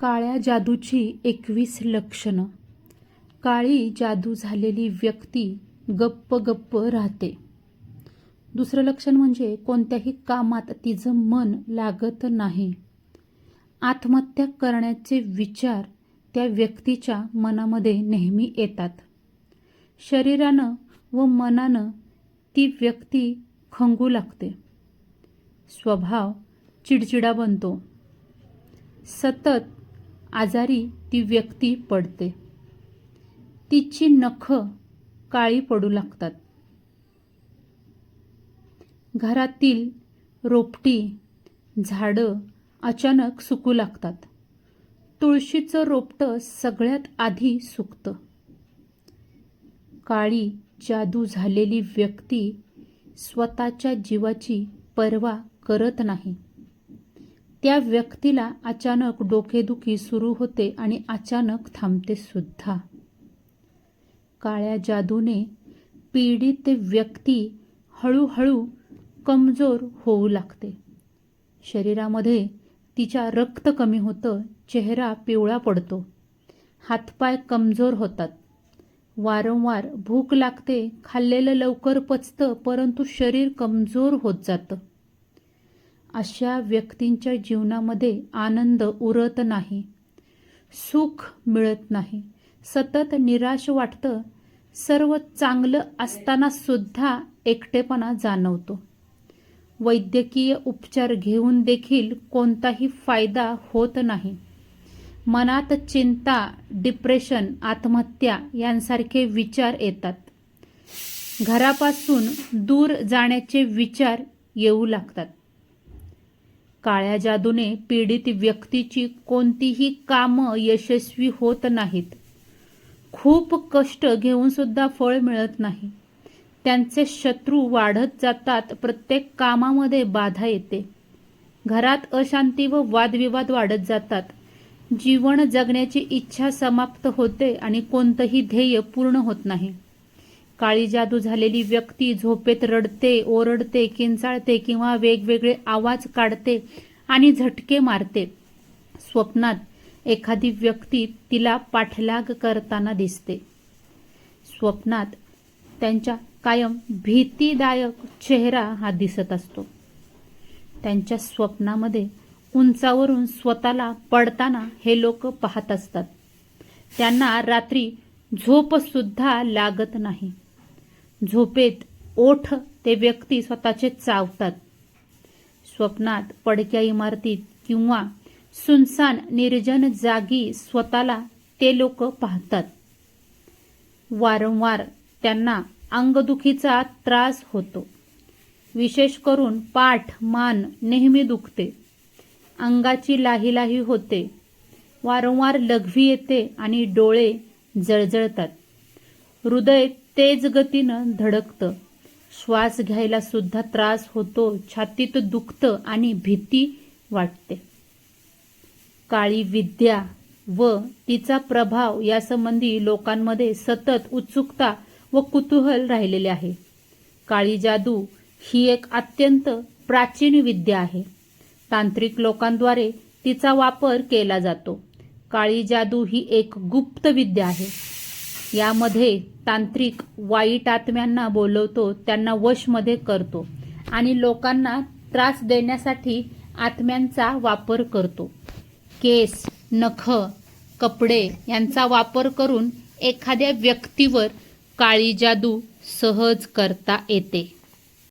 काळ्या जादूची एकवीस लक्षणं. काळी जादू झालेली व्यक्ती गप्प गप्प राहते. दुसरं लक्षण म्हणजे कोणत्याही कामात तिचं मन लागत नाही. आत्महत्या करण्याचे विचार त्या व्यक्तीच्या मनामध्ये नेहमी येतात. शरीरानं व मनानं ती व्यक्ती खंगू लागते. स्वभाव चिडचिडा बनतो. सतत आजारी ती व्यक्ती पडते. तिची नखं काळी पडू लागतात. घरातील रोपटी झाडं अचानक सुकू लागतात. तुळशीचं रोपटं सगळ्यात आधी सुकतं. काळी जादू झालेली व्यक्ती स्वतःच्या जीवाची पर्वा करत नाही. त्या व्यक्तीला अचानक डोकेदुखी सुरू होते आणि अचानक थांबते सुद्धा. काळ्या जादूने पीडित व्यक्ती हळूहळू कमजोर होऊ लागते. शरीरामध्ये तिच्या रक्त कमी होतं चेहरा पिवळा पडतो. हातपाय कमजोर होतात. वारंवार भूक लागते खाल्लेलं लवकर पचतं परंतु शरीर कमजोर होत जातं. अशा व्यक्तींच्या जीवनामध्ये आनंद उरत नाही सुख मिळत नाही. सतत निराश वाटतं सर्व चांगलं असताना सुद्धा एकटेपणा जाणवतो. वैद्यकीय उपचार घेऊन देखील कोणताही फायदा होत नाही. मनात चिंता डिप्रेशन आत्महत्या यांसारखे विचार येतात. घरापासून दूर जाण्याचे विचार येऊ लागतात. काळ्या जादूने पीडित व्यक्तीची कोणतीही कामं यशस्वी होत नाहीत. खूप कष्ट घेऊन सुद्धा फळ मिळत नाही. त्यांचे शत्रू वाढत जातात प्रत्येक कामामध्ये बाधा येते. घरात अशांती व वादविवाद वाढत जातात. जीवन जगण्याची इच्छा समाप्त होते आणि कोणतंही ध्येय पूर्ण होत नाही. काळी जादू झालेली व्यक्ती झोपेत रडते ओरडते किंचाळते किंवा वेगवेगळे आवाज काढते आणि झटके मारते. स्वप्नात एखादी व्यक्ती तिला पाठलाग करताना दिसते. स्वप्नात त्यांच्या कायम भीतीदायक चेहरा हा दिसत असतो. त्यांच्या स्वप्नामध्ये उंचावरून स्वतःला पडताना हे लोक पाहत असतात. त्यांना रात्री झोपसुद्धा लागत नाही. झोपेत ओठ ते व्यक्ती स्वतःचे चावतात. स्वप्नात पडक्या इमारतीत किंवा सुनसान निर्जन जागी स्वतःला ते लोक पाहतात. वारंवार त्यांना अंगदुखीचा त्रास होतो. विशेष करून पाठ मान नेहमी दुखते. अंगाची लाही लाही होते. वारंवार लघवी येते आणि डोळे जळजळतात. हृदय तेज गतीनं धडकतं. श्वास घ्यायला सुद्धा त्रास होतो छातीत दुखतं आणि भीती वाटते. काळी विद्या व तिचा प्रभाव यासंबंधी लोकांमध्ये सतत उत्सुकता व कुतूहल राहिलेले आहे. काळी जादू ही एक अत्यंत प्राचीन विद्या आहे. तांत्रिक लोकांद्वारे तिचा वापर केला जातो. काळी जादू ही एक गुप्त विद्या आहे. यामध्ये तांत्रिक वाईट आत्म्यांना बोलवतो त्यांना वशमध्ये करतो आणि लोकांना त्रास देण्यासाठी आत्म्यांचा वापर करतो. केस नख कपडे यांचा वापर करून एखाद्या व्यक्तीवर काळी जादू सहज करता येते.